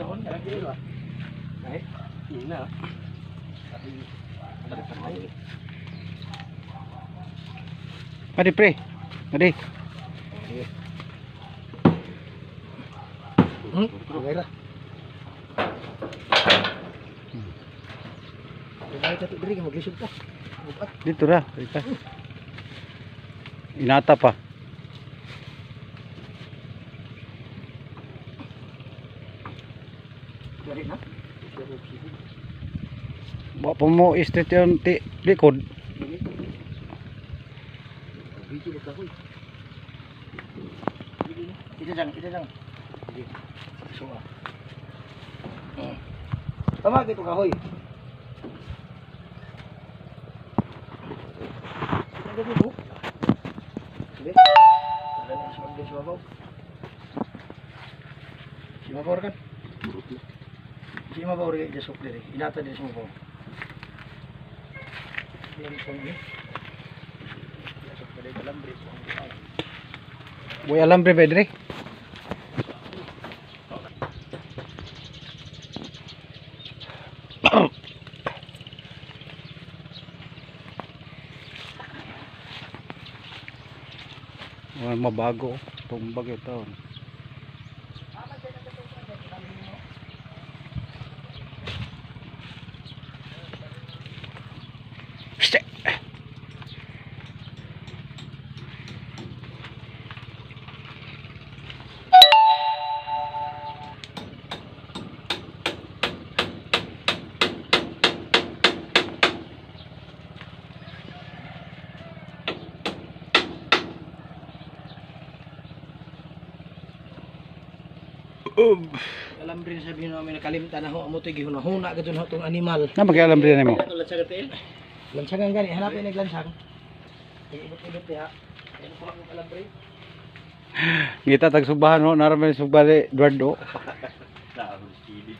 Saon, kaya kilo ah. Ay, yun na. Adi pre. Adi. Hmm, okay ka ka. Bukat. Dito ra. Dito. Inata pa. Pa mo yung ti likod. Kita jang, kita jang. So ah. Tama gitu kahoy. Kita dito. Sige. Tara na sa mga suwabaw. Si Mabor kan? Si Mabor yung jasok diri. Inata diri sa Mabor. Yan sa mga. Jasok diri dalam bris. Way alam pre ba dire? Wala mabago. Tumbag ito. Pste! Alam rin sabihin namin nakalimtan na ho amo to gihuna-huna gadto na tong animal. Na mag-alam rin mo. Lansang. Lansangan gani hanapin nig lansang. Ibot-ibot ya. Ano pa ang alam rin? Kita tag subahan ho naramay sugbali Eduardo. Dahon silid.